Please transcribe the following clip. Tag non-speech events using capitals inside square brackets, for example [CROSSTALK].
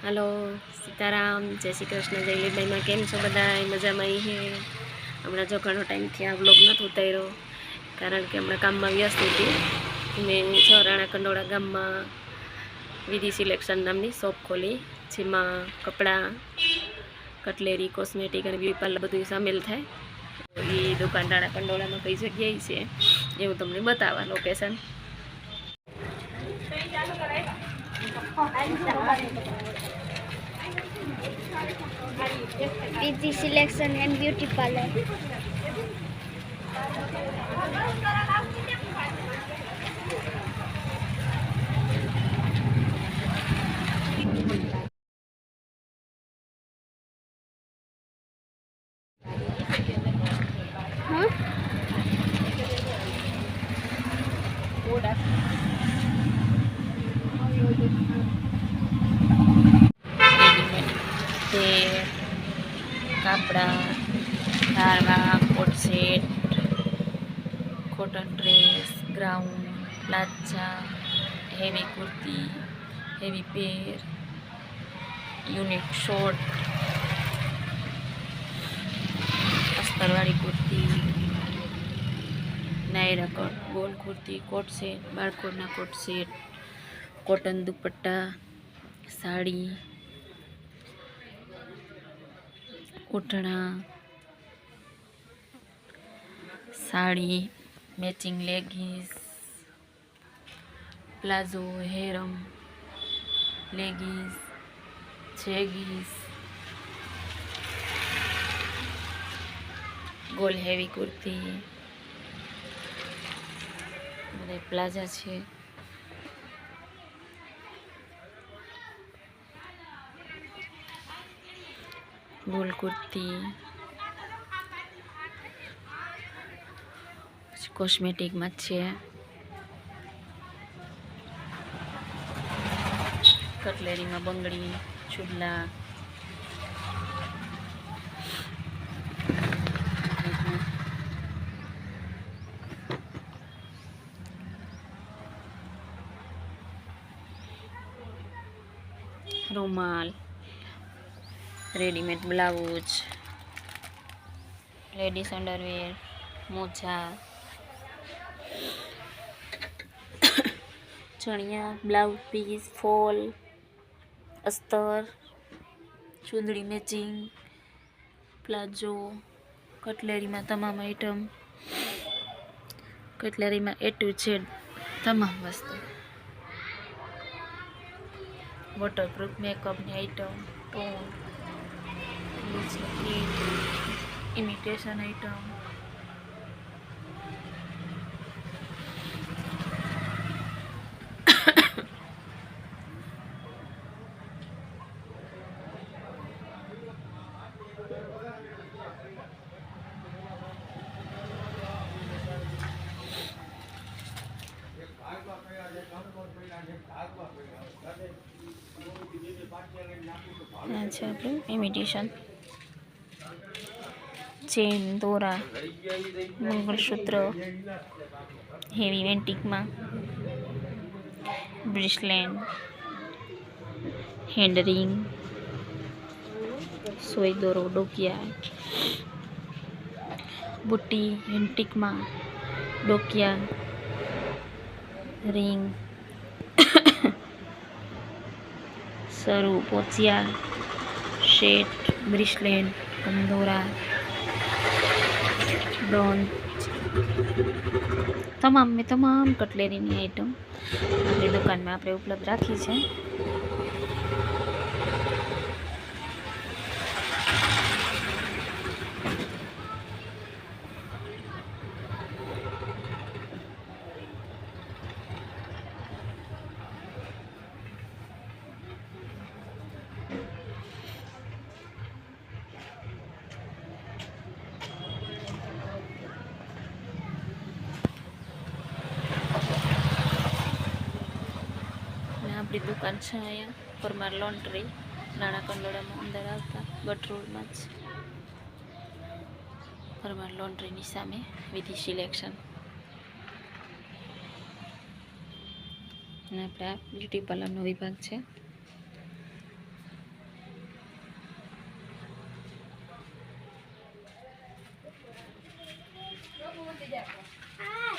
Hello, Sitaram, જય શ્રી કૃષ્ણ, જય લીબાઈમાં કેમ છો બધા? મજામાં અહીં હે? હમણાં જો ઘણો ટાઈમથી આ બ્લોગ નથી ઉતાર્યો, કારણ કે હમણાં કામમાં વ્યસ્ત હતી. મેં છ રાણા કંડોળા ગામમાં વિધિ સિલેક્શન નામની શોપ ખોલી, જેમાં કપડાં, કટલેરી કોસ્મેટિક અને બ્યુટી પાર્લર બધું સામેલ થાય. એ દુકાન રાણા કંડોળામાં કઈ જગ્યાએ છે એ હું તમને બતાવવા location Busy selection and beauty parlor. તે કાપડા, ધારવા, coat set, cotton dress, ground, લાચા, heavy kurti, heavy pair, unique short, અસ્તરવાળી kurti, Naira coat, ગોલ કુર્તી, કોટ સેટ, બાળકોના coat set, cotton dupatta, sari ઓઢણા sari matching leggings palazzo harem leggings jeggings goal heavy kurti બધા plaza છે goal kurti કોસ્મેટિકમાં છે। કટલેરીમાં બંગડી ચૂલા રૂમાલ રેડીમેડ બ્લાઉઝ લેડીઝ અંડરવેર મોજા, ચણિયા, બ્લાઉઝ પીસ, ફોલ, અસ્તર, ચૂંદડી મેચિંગ પ્લાઝો, કટલેરીમાં તમામ આઈટમ કટલેરીમાં એ ટુ ઝેડ તમામ વસ્તુ. વોટરપ્રૂફ મેકઅપની આઈટમ ટોન ઇમિટેશન આઈટમ આ છે આપણું ઇમિટેશન ચેન દોરા મંગળસૂત્ર હેવી વેન્ટિકમાં બ્રિસલેન્ડ હેન્ડ રિંગ સોય દોરો, ડોકિયા, બુટ્ટી વેન્ટિકમાં ડોકિયા, રિંગ, [COUGHS] સરુ, પોચિયા શેટ બ્રિસલેન્ડ કંદોરા તમામ મેં તમામ કટલેરીની આઈટમ આપણી દુકાનમાં આપણે ઉપલબ્ધ રાખી છે. આપણી દુકાન છે અહીંયા પરમાર લોન્ડ્રી નાણાં કંડોળામાં અંદર આવતા બટ રોડમાં જ. પરમાર લોન્ડ્રીની સામે વિધિ સિલેક્શન અને આપણે આ બ્યુટી પાર્લરનો વિભાગ છે. આ